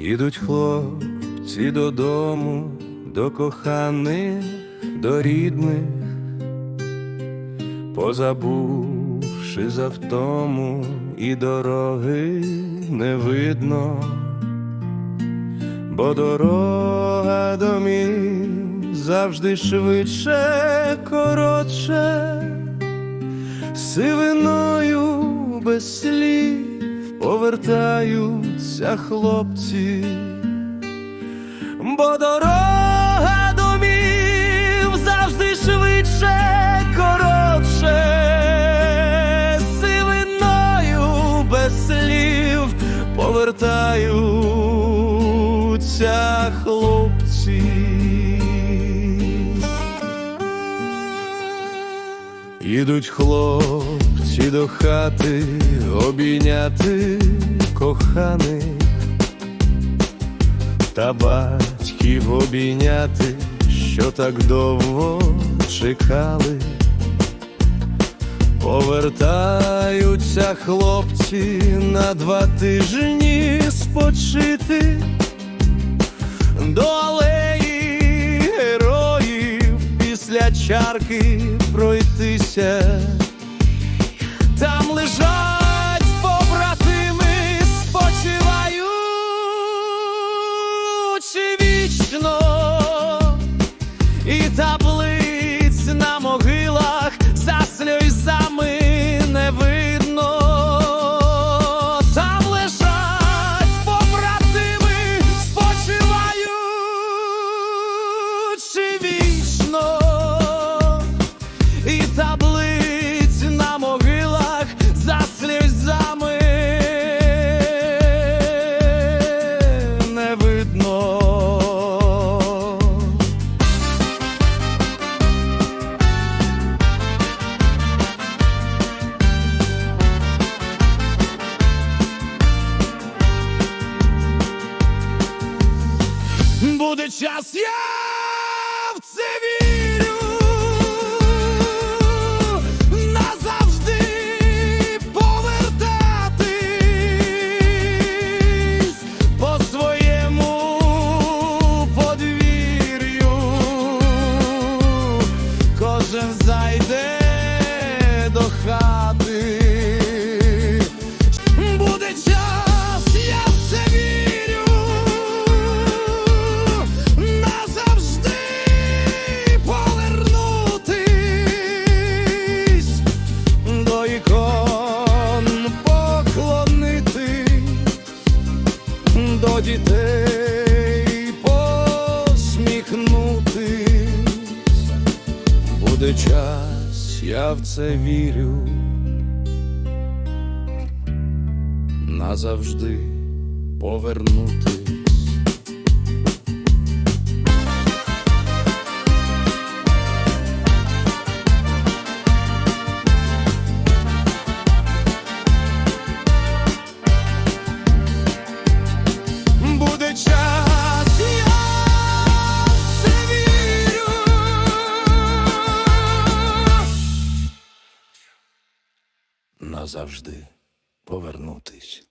Ідуть хлопці додому, до коханих, до рідних, позабувши за втому, і дороги не видно, бо дорога домів завжди швидше, коротше, сивиною без слів повертаються хлопці, бо дорога домів завжди швидше, коротше, сивиною без слів повертаються хлопці. Ідуть хлопці до хати обійняти коханих та батьків обійняти, що так довго чекали. Повертаються хлопці на два тижні спочити до алеї героїв після чарки пройтися. Там лежать побратими, спочиваючи вічно, і таблиць Буде час, дітей посміхнутись. Буде час, я в це вірю. назавжди повернутись. Назавжди повернутись.